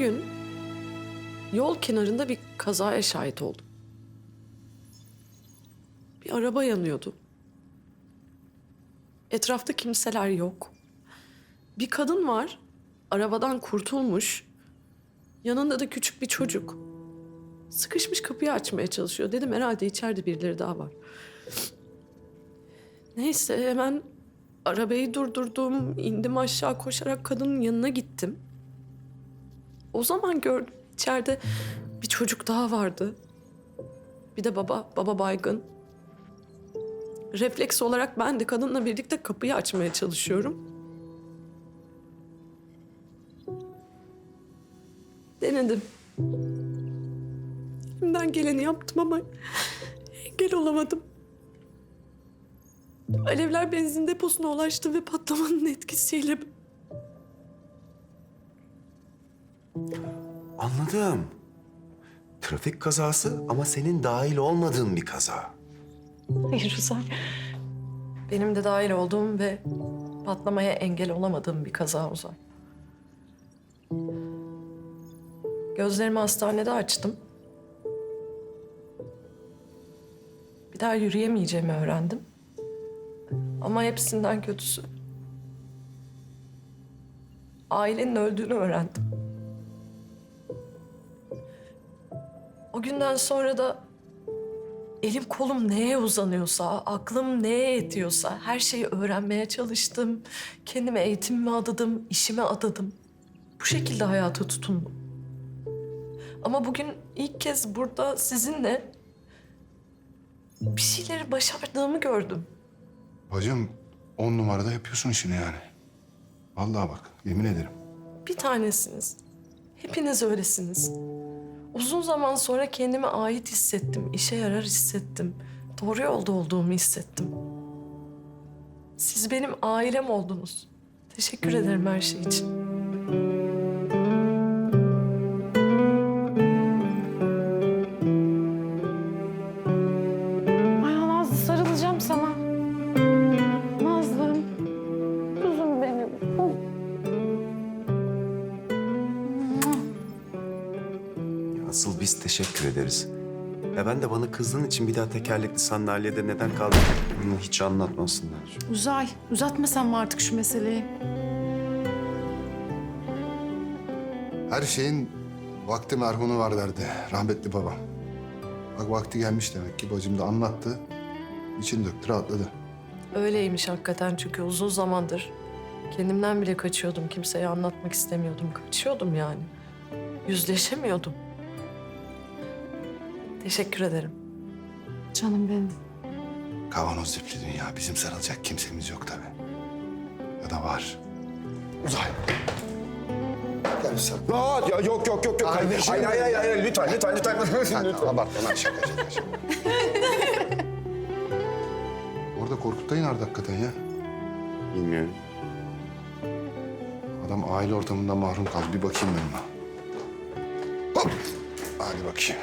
gün yol kenarında bir kazaya şahit oldum. Bir araba yanıyordu. Etrafta kimseler yok. Bir kadın var. Arabadan kurtulmuş. Yanında da küçük bir çocuk. Sıkışmış kapıyı açmaya çalışıyor. Dedim herhalde içeride birileri daha var. Neyse hemen arabayı durdurdum. indim aşağı koşarak kadının yanına gittim. O zaman gördüm içeride bir çocuk daha vardı. Bir de baba, baba baygın. Refleks olarak ben de kadınla birlikte kapıyı açmaya çalışıyorum. Denedim. Elimden geleni yaptım ama engel olamadım. Alevler benzin deposuna ulaştı ve patlamanın etkisiyle Anladım. Trafik kazası ama senin dahil olmadığın bir kaza. Hayır Uzay. Benim de dahil olduğum ve patlamaya engel olamadığım bir kaza Uzay. Gözlerimi hastanede açtım. Bir daha yürüyemeyeceğimi öğrendim. Ama hepsinden kötüsü. Ailenin öldüğünü öğrendim. O günden sonra da Elim kolum neye uzanıyorsa, aklım neye yetiyorsa her şeyi öğrenmeye çalıştım. Kendime eğitimime adadım, işime adadım. Bu şekilde hayata tutundum. Ama bugün ilk kez burada sizinle bir şeyleri başardığımı gördüm. Bacım on numarada yapıyorsun işini yani. Vallahi bak yemin ederim. Bir tanesiniz. Hepiniz öylesiniz. Uzun zaman sonra kendime ait hissettim, işe yarar hissettim. Doğru yolda olduğumu hissettim. Siz benim ailem oldunuz. Teşekkür ederim her şey için. Asıl biz teşekkür ederiz. Ya ben de bana kızdığın için bir daha tekerlekli sandalyede neden kaldın bunu hiç anlatmasınlar. Uzay, uzatmasan mı artık şu meseleyi? Her şeyin vakti merhunu var derdi rahmetli babam. Bak vakti gelmiş demek ki bacım da anlattı. İçini döktü rahatladı. Öyleymiş hakikaten çünkü uzun zamandır kendimden bile kaçıyordum. Kimseye anlatmak istemiyordum. Kaçıyordum yani. Yüzleşemiyordum. Teşekkür ederim. Canım benim. Kavanoz zipli dünya bizim sarılacak kimsemiz yok tabii. Ya da var. Uzay. Gel sarıl. Aa, ya yok yok yok yok. Kardeşim. Hayır hayır hayır, hayır lütfen lütfen lütfen. Sen lütfen. abartma lan şaka şaka şaka. Orada Korkut'tayın nerede hakikaten ya? Bilmiyorum. Adam aile ortamından mahrum kaldı. Bir bakayım ben ona. Hop. Hadi bakayım.